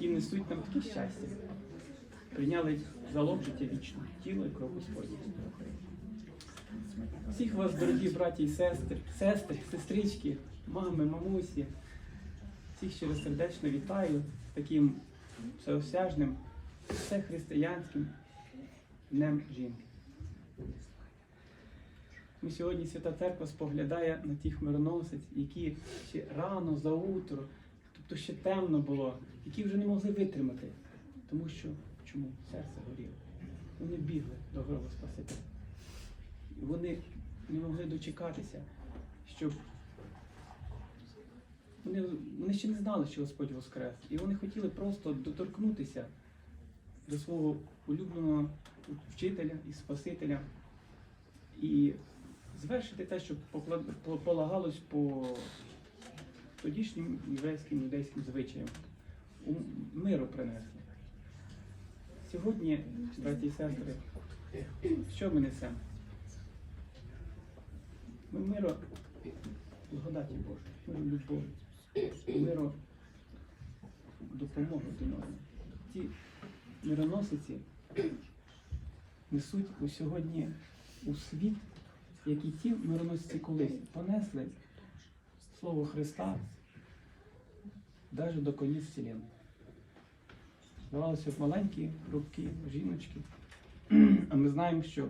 які несуть нам таке щастя. Прийняли залог життя вічного, тіло і кров Господня. Всіх вас, дорогі браті і сестри, сестри, сестрички, мами, мамусі, всіх щиро сердечно вітаю таким всеосяжним, всехристиянським Днем жінки. Ми сьогодні Свята Церква споглядає на тих мироносиць, які ще рано за утро, тобто ще темно було, які вже не могли витримати. Тому що чому? Серце горіло. Вони бігли до гроба Спасителя. І вони не могли дочекатися, щоб вони, вони ще не знали, що Господь Воскрес. І вони хотіли просто доторкнутися до свого улюбленого вчителя і Спасителя і звершити те, що полагалось по тодішнім єврейським юдейським звичаям. У миру принесли. Сьогодні, браті і сестри, що ми несемо? Ми миро благодаті Божої, миру любові, миро допомоги один одному. Ті мироносиці несуть у сьогодні у світ, як і ті мироносиці колись понесли Слово Христа навіть до конець вселенної. Здавалося, б, маленькі, хрупкі жіночки. А ми знаємо, що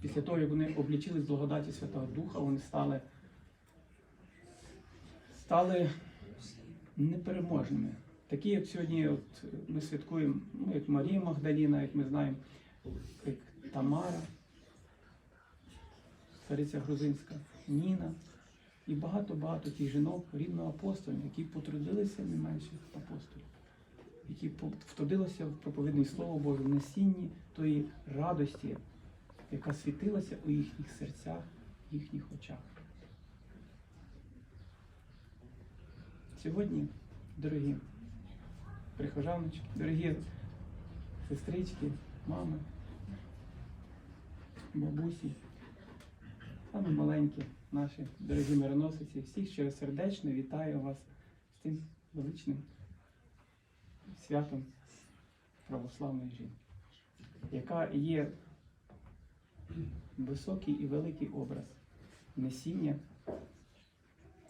після того, як вони облічились благодаті Святого Духа, вони стали, стали непереможними. Такі, як сьогодні от ми святкуємо, ну, як Марія Магдаліна, як ми знаємо, як Тамара, цариця Грузинська, Ніна і багато-багато тих жінок рівно апостолів, які потрудилися не менше апостолів, які втрудилися в проповідне Слово Боже, в несінні тої радості, яка світилася у їхніх серцях, їхніх очах. Сьогодні, дорогі прихожаночки, дорогі сестрички, мами, бабусі, саме маленькі наші дорогі мироносиці, всіх щиро сердечно вітаю вас з цим величним святом православної жінки, яка є високий і великий образ несіння,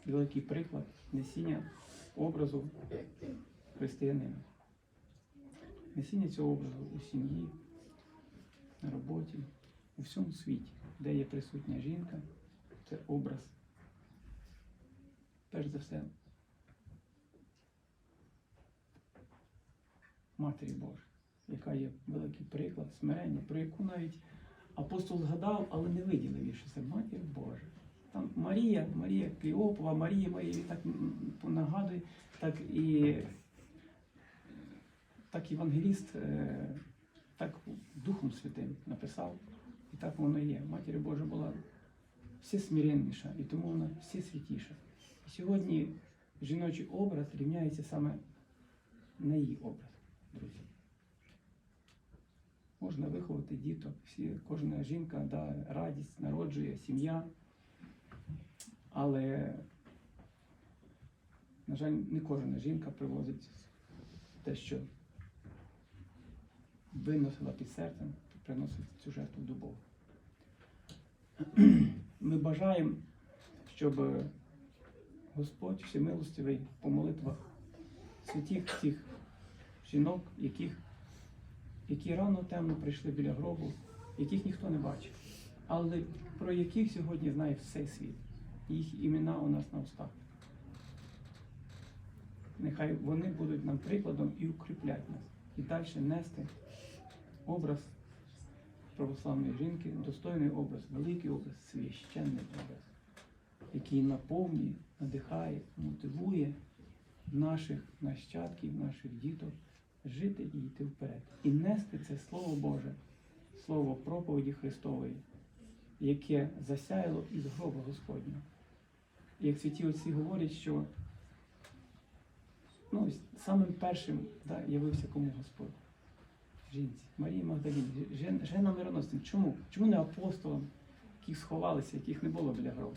великий приклад несіння образу християнина. Несіння цього образу у сім'ї, на роботі, у всьому світі, де є присутня жінка, це образ. Перш за все, Матері Божої, яка є великий приклад, смирення, про яку навіть апостол згадав, але не виділив що це Матір Божа. Там Марія, Марія Кліопова, Марія Марія так нагадує, так і так євангеліст е, так Духом Святим написав, і так воно є. Матір Божа була всесмиренніша, і тому вона всесвятіша. І сьогодні жіночий образ рівняється саме на її образ, друзі. Можна виховати діток, всі, кожна жінка да, радість, народжує, сім'я. Але, на жаль, не кожна жінка привозить те, що виносила під серцем, приносить цю жертву до Бога. Ми бажаємо, щоб Господь всемилостивий по молитвах святих цих жінок, яких, які рано темно прийшли біля гробу, яких ніхто не бачив, але про яких сьогодні знає всей світ. Їх імена у нас на устах. Нехай вони будуть нам прикладом і укріплять нас, і далі нести образ православної жінки, достойний образ, великий образ, священний образ, який наповнює, надихає, мотивує наших нащадків, наших діток жити і йти вперед. І нести це Слово Боже, Слово проповіді Христової, яке засяяло із гроба Господнього. Як святі отці говорять, що ну, самим першим да, явився кому Господь? Жінці, Марії Магдаліні, жен, жена мироносцям. Чому? Чому не апостолам, які сховалися, яких не було біля гробу?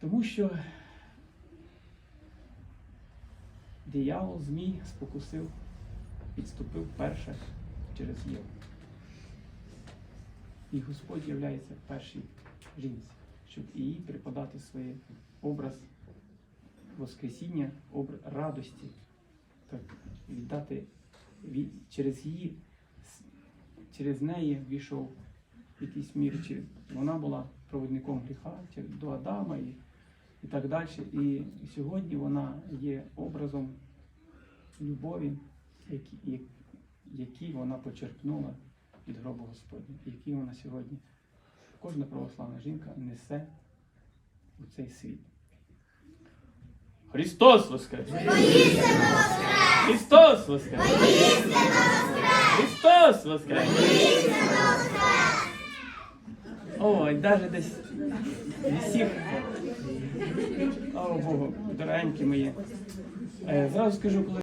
Тому що диявол, змій спокусив, підступив перше через Єву. І Господь являється першій жінці, щоб їй преподати своє образ Воскресіння, образ радості, так, віддати ві- через її, через неї війшов якийсь мір, чи вона була проводником гріха до Адама і, і так далі. І сьогодні вона є образом любові, які, я- вона почерпнула від гробу Господня, які вона сьогодні, кожна православна жінка несе у цей світ. Христос Воскрес! Христос Воскрес! Христос Воскрес! Ой, даже десь висів. Слава Богу, дорогенькі мої. Е, Зразу скажу, коли